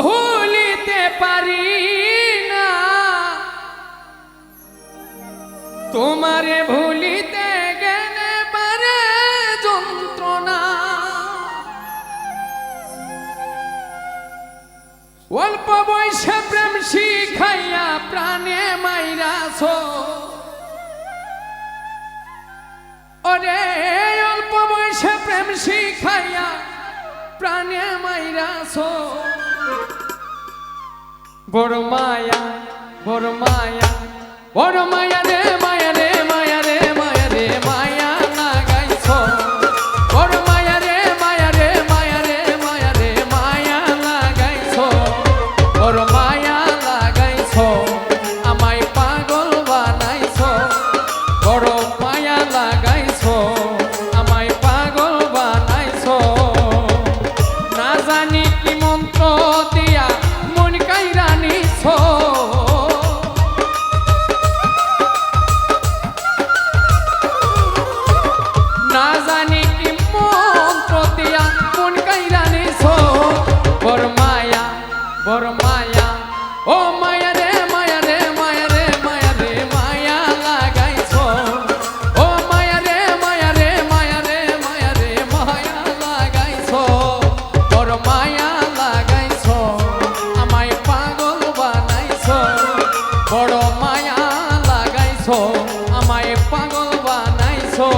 ভুলিতে পারি না। তোমারে ভুলিতে গেলে পারে যন্ত্রণা। অল্প বয়সে প্রেম শিখাইয়া প্রাণে মাইরাছ ওরে অল্প বয়সে প্রেম শিখাইয়া প্রাণে মাইরাছ বড় মায়া বড় মায়া বড় মায়া রে আমায় পাগল বানাইছো।